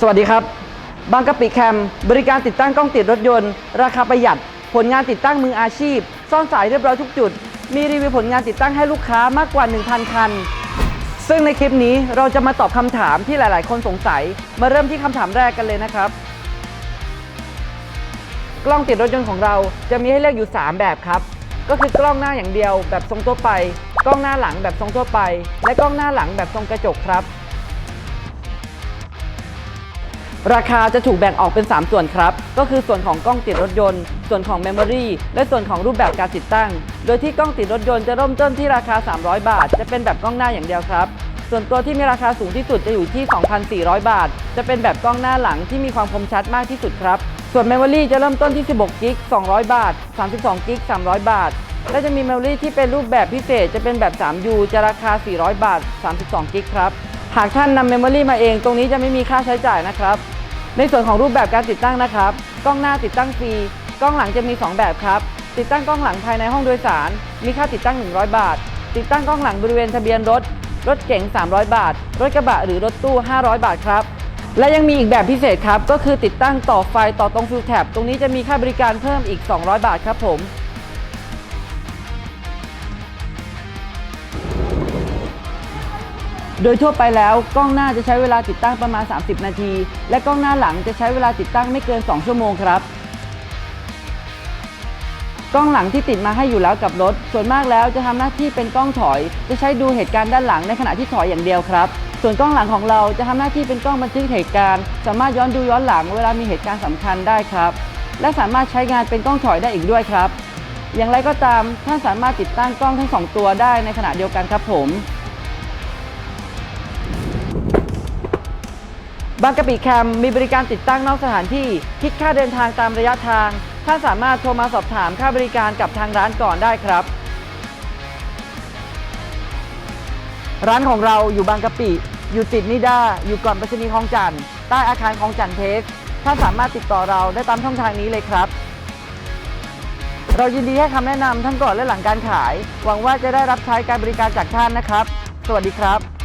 สวัสดีครับ บางกะปิแคม บริการติดตั้งกล้องติดรถยนต์ ราคาประหยัด ผลงานติดตั้งมืออาชีพ ซ่อนสายเรียบร้อยทุกจุด มีรีวิวผลงานติดตั้งให้ลูกค้ามากกว่า 1,000 คัน ซึ่งในคลิปนี้เราจะมาตอบคำถามที่หลาย ๆ คนสงสัย มาเริ่มที่คำถามแรกกันเลยนะครับ กล้องติดรถยนต์ของเราจะมีให้เลือกอยู่ 3 แบบครับ ก็คือกล้องหน้าอย่างเดียวแบบทรงทั่วไป กล้องหน้าหลังแบบทรงทั่วไป และกล้องหน้าหลังแบบทรงกระจกครับ ราคาจะถูกแบ่งออกเป็น 3 ส่วนครับ ก็คือส่วนของกล้องติดรถยนต์ ส่วนของเมมโมรีและส่วนของรูปแบบการติดตั้ง โดยที่กล้องติดรถยนต์จะเริ่มต้นที่ราคา 300 บาท จะเป็นแบบกล้องหน้าอย่างเดียวครับ ส่วนตัวที่มีราคาสูงที่สุดจะอยู่ที่ 2,400 บาท จะเป็นแบบกล้องหน้าหลังที่มีความคมชัดมากที่สุดครับ ส่วนเมมโมรีจะเริ่มต้นที่ 16กิก200 บาท 32กิก300 บาท และจะมีเมมโมรีที่เป็นรูปแบบพิเศษจะเป็นแบบ 3U จะราคา 400 บาท 32กิกครับ หากท่านนำเมมโมรีมาเองตรงนี้จะไม่มีค่าใช้จ่ายนะครับ ในส่วนของรูปแบบการติดตั้งนะครับ กล้องหน้าติดตั้งฟรี กล้องหลังจะมี 2 แบบครับ ติดตั้งกล้องหลังภายในห้องโดยสาร มีค่าติดตั้ง 100 บาท ติดตั้งกล้องหลังบริเวณทะเบียนรถ รถเก๋ง 300 บาท รถกระบะหรือรถตู้ 500 บาทครับ และยังมีอีกแบบพิเศษครับ ก็คือติดตั้งต่อไฟต่อตรงฟิวแท็บ ตรงนี้จะมีค่าบริการเพิ่มอีก 200 บาทครับผม โดยทั่วไปแล้วกล้องหน้าจะใช้เวลาติดตั้งประมาณ 30 นาที และกล้องหน้าหลังจะใช้เวลาติดตั้งไม่เกิน 2 ชั่วโมงครับ กล้องหลังที่ติดมาให้อยู่แล้วกับรถ ส่วนมากแล้วจะทำหน้าที่เป็นกล้องถอย จะใช้ดูเหตุการณ์ด้านหลังในขณะที่ถอยอย่างเดียวครับ ส่วนกล้องหลังของเราจะทำหน้าที่เป็นกล้องบันทึกเหตุการณ์ สามารถย้อนดูย้อนหลังเวลามีเหตุการณ์สำคัญได้ครับ และสามารถใช้งานเป็นกล้องถอยได้อีกด้วยครับ อย่างไรก็ตามท่านสามารถติดตั้งกล้องทั้งสองตัวได้ในขณะเดียวกันครับผมางกะปิแคมมีบริการติดตั้งนอกสถานที่ คิดค่าเดินทางตามระยะทาง ท่านสามารถโทรมาสอบถามค่าบริการกับทางร้านก่อนได้ครับ ร้านของเราอยู่บางกะปิ อยู่ติดนิด้าอยู่ก่อนปรษณีคลองจันทน์ใต้อาคารคลองจันทน์เทสท่านสามารถติดต่อเราได้ตามช่องทางนี้เลยครับ เรายินดีให้คำแนะนำทั้งก่อนและหลังการขาย หวังว่าจะได้รับใช้การบริการจากท่านนะครับ สวัสดีครับ